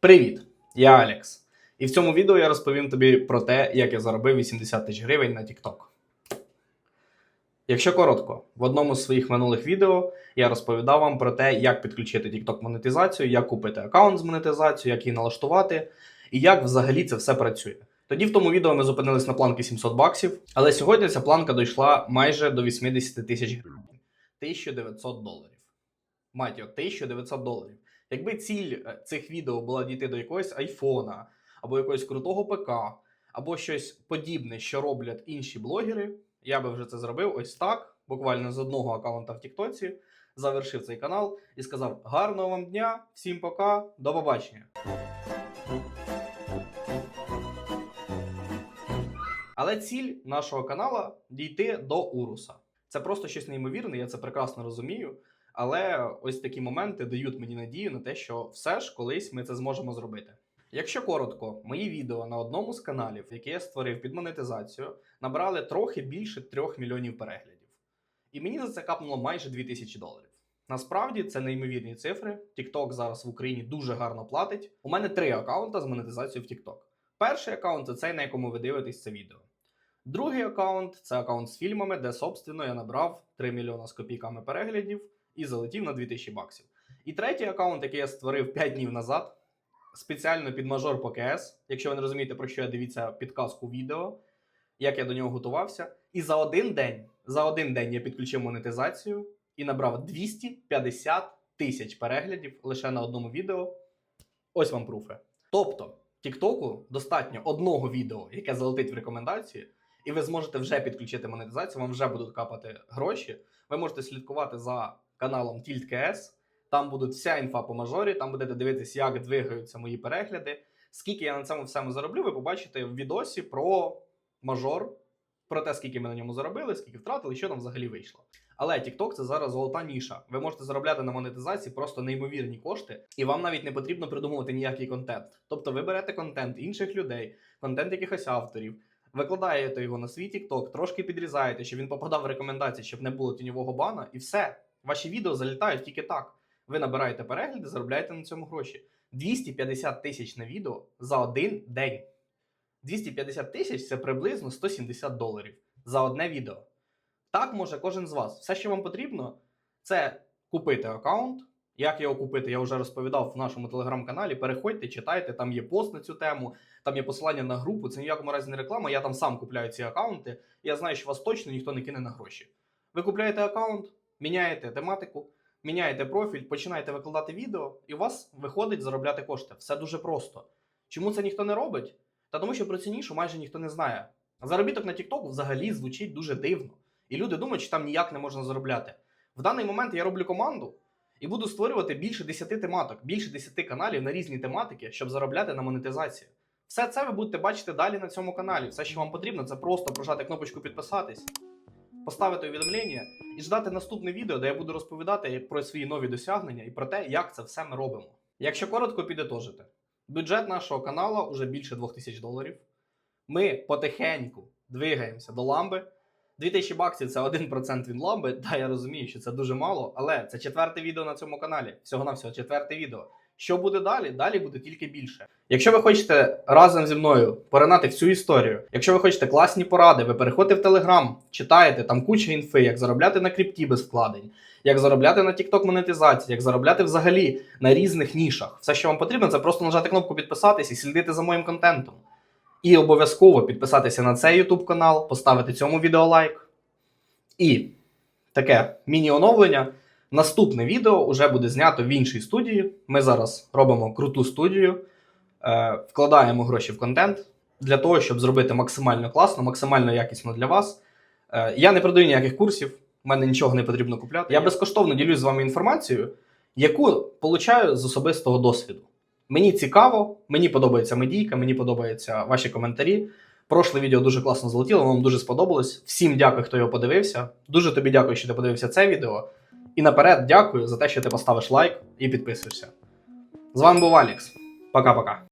Привіт! Я Алекс. І в цьому відео я розповім тобі про те, як я заробив 80 тисяч гривень на TikTok. Якщо коротко, в одному з своїх минулих відео я розповідав вам про те, як підключити TikTok монетизацію, як купити аккаунт з монетизацією, як її налаштувати і як взагалі це все працює. Тоді в тому відео ми зупинились на планки 700 баксів, але сьогодні ця планка дійшла майже до 80 тисяч гривень. 1900 доларів. Мать його, 1900 доларів. Якби ціль е, цих відео була дійти до якогось айфона, або якогось крутого ПК, або щось подібне, що роблять інші блогери, я би вже це зробив ось так, буквально з одного аккаунта в Тіктоці, завершив цей канал і сказав: гарного вам дня, всім пока, до побачення. Але ціль нашого канала дійти до Уруса. Це просто щось неймовірне, я це прекрасно розумію. Але ось такі моменти дають мені надію на те, що все ж колись ми це зможемо зробити. Якщо коротко, мої відео на одному з каналів, які я створив під монетизацію, набрали трохи більше 3 мільйонів переглядів. І мені за це капнуло майже 2000 доларів. Насправді це неймовірні цифри. TikTok зараз в Україні дуже гарно платить. У мене три аккаунта з монетизацією в TikTok. Перший аккаунт це цей, на якому ви дивитесь це відео. Другий аккаунт це аккаунт з фільмами, де, собственно, я набрав 3 мільйона з копійками переглядів і залетів на 2000 баксів. І третій аккаунт, який я створив 5 днів назад, спеціально під мажор по КС. Якщо ви не розумієте, про що я дивіться підказку відео, як я до нього готувався. І за один день, за один день я підключив монетизацію і набрав 250 тисяч переглядів лише на одному відео. Ось вам пруфи. Тобто, Тіктоку достатньо одного відео, яке залетить в рекомендації, і ви зможете вже підключити монетизацію, вам вже будуть капати гроші. Ви можете слідкувати за каналом TiltKS. Там будуть вся інфа по мажорі, там будете дивитись, як двигаються мої перегляди. Скільки я на цьому всьому зароблю, ви побачите в відосі про мажор, про те, скільки ми на ньому заробили, скільки втратили, що там взагалі вийшло. Але TikTok це зараз золота ніша. Ви можете заробляти на монетизації просто неймовірні кошти, і вам навіть не потрібно придумувати ніякий контент. Тобто ви берете контент інших людей, контент якихось авторів, викладаєте його на свій TikTok, трошки підрізаєте, щоб він попадав в рекомендації, щоб не було тіньового бана, і все. Ваші відео залітають тільки так. Ви набираєте перегляди, заробляєте на цьому гроші. 250 тисяч на відео за один день. 250 тисяч це приблизно 170 доларів за одне відео. Так може кожен з вас. Все, що вам потрібно, це купити аккаунт. Як його купити, я вже розповідав в нашому телеграм-каналі. Переходьте, читайте, там є пост на цю тему, там є посилання на групу. Це ніякому разі не реклама. Я там сам купляю ці аккаунти. Я знаю, що вас точно ніхто не кине на гроші. Ви купляєте аккаунт, міняєте тематику, міняєте профіль, починаєте викладати відео, і у вас виходить заробляти кошти. Все дуже просто. Чому це ніхто не робить? Та тому, що про цю нішу майже ніхто не знає. Заробіток на TikTok взагалі звучить дуже дивно. І люди думають, що там ніяк не можна заробляти. В даний момент я роблю команду і буду створювати більше 10 тематок, більше 10 каналів на різні тематики, щоб заробляти на монетизації. Все це ви будете бачити далі на цьому каналі. Все, що вам потрібно, це просто прожати кнопочку підписатись, поставити увідомлення і ждати наступне відео, де я буду розповідати про свої нові досягнення і про те, як це все ми робимо. Якщо коротко підітожити, бюджет нашого каналу вже більше 2000 доларів. Ми потихеньку двигаємося до ламби. 2000 баксів це 1% від ламби. Та я розумію, що це дуже мало, але це четверте відео на цьому каналі. Всього на всього четверте відео. Що буде далі? Далі буде тільки більше. Якщо ви хочете разом зі мною поринати всю історію, якщо ви хочете класні поради, ви переходите в Телеграм, читаєте там куча інфи, як заробляти на крипті без вкладень, як заробляти на TikTok монетизації, як заробляти взагалі на різних нішах. Все, що вам потрібно, це просто нажати кнопку підписатись і слідити за моїм контентом. І обов'язково підписатися на цей YouTube канал, поставити цьому відео лайк. І таке міні-оновлення. Наступне відео вже буде знято в іншій студії. Ми зараз робимо круту студію, е, вкладаємо гроші в контент для того, щоб зробити максимально класно, максимально якісно для вас. Е, я не продаю ніяких курсів, в мене нічого не потрібно купляти. Я безкоштовно ділюсь з вами інформацією, яку получаю з особистого досвіду. Мені цікаво, мені подобається медійка, мені подобаються ваші коментарі. Прошле відео дуже класно залетіло, вам дуже сподобалось. Всім дякую, хто його подивився. Дуже тобі дякую, що ти подивився це відео. І наперед дякую за те, що ти поставиш лайк і підписуєшся. З вами був Алікс. Пока-пока.